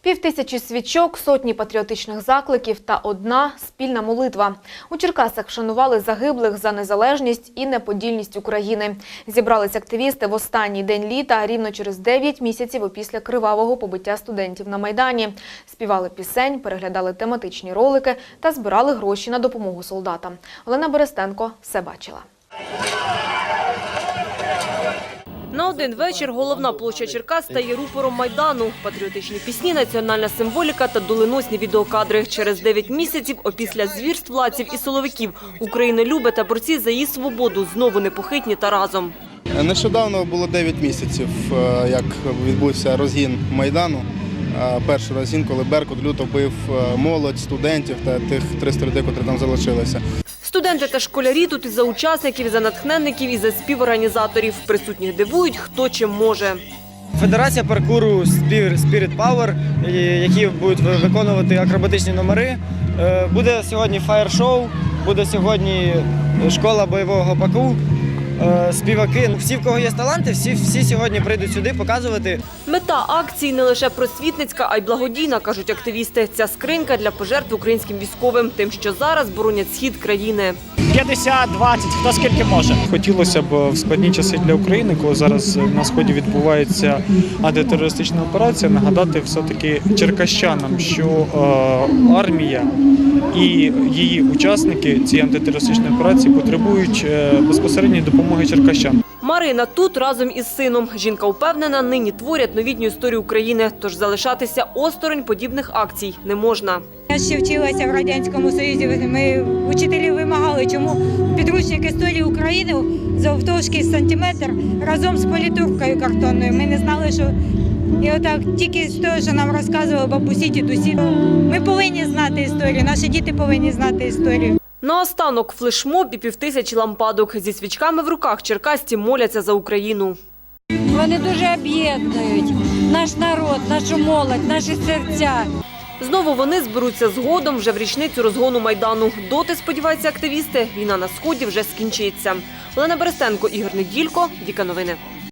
Півтисячі свічок, сотні патріотичних закликів та одна спільна молитва. У Черкасах вшанували загиблих за незалежність і неподільність України. Зібрались активісти в останній день літа, рівно через 9 місяців опісля кривавого побиття студентів на Майдані. Співали пісень, переглядали тематичні ролики та збирали гроші на допомогу солдатам. Олена Берестенко все бачила. На один вечір головна площа Черкас стає рупором Майдану. Патріотичні пісні, національна символіка та доленосні відеокадри. Через 9 місяців опісля звірств владців і соловиків Україна любить та борці за її свободу знову непохитні та разом. Нещодавно було 9 місяців, е, як відбувся розгін Майдану. Е, Перший розгін, коли Беркут люто бив е, молодь, студентів та тих 300 людей, які там залишилися. Студенти та школярі тут і за учасників, і за натхненників, і за співорганізаторів. Присутніх дивують, хто чим може. Федерація паркуру Spirit Power, які будуть виконувати акробатичні номери. Е, Буде сьогодні фаєр-шоу, буде сьогодні школа бойового паку, е, співаки. Всі, в кого є таланти, всі, всі сьогодні прийдуть сюди показувати. Мета акції не лише просвітницька, а й благодійна, кажуть активісти. Ця скринька для пожертв українським військовим, тим, що зараз боронять схід країни. 50, 20, хто скільки може. Хотілося б в складні часи для України, коли зараз на сході відбувається антитерористична операція, нагадати все-таки черкащанам, що е, армія і її учасники цієї антитерористичної операції потребують е, безпосередньої допомоги черкащан. Марина тут разом із сином. Жінка впевнена, нині творять новітню історію України, тож залишатися осторонь подібних акцій не можна. Я ще вчилася в радянському союзі. Ми учителі вимагали, чому підручник історії України завтовшки сантиметр разом з політуркою картонною. Ми не знали, що і отак тільки з того, що нам розказували бабусі, дідусі. Ми повинні знати історію. Наші діти повинні знати історію. Наостанок флешмоб і півтисячі лампадок. Зі свічками в руках черкасці моляться за Україну. Вони дуже об'єднують наш народ, нашу молодь, наші серця. Знову вони зберуться згодом вже в річницю розгону Майдану. Доти, сподіваються активісти, війна на Сході вже скінчиться. Олена Берестенко, Ігор Неділько, Віка Новини.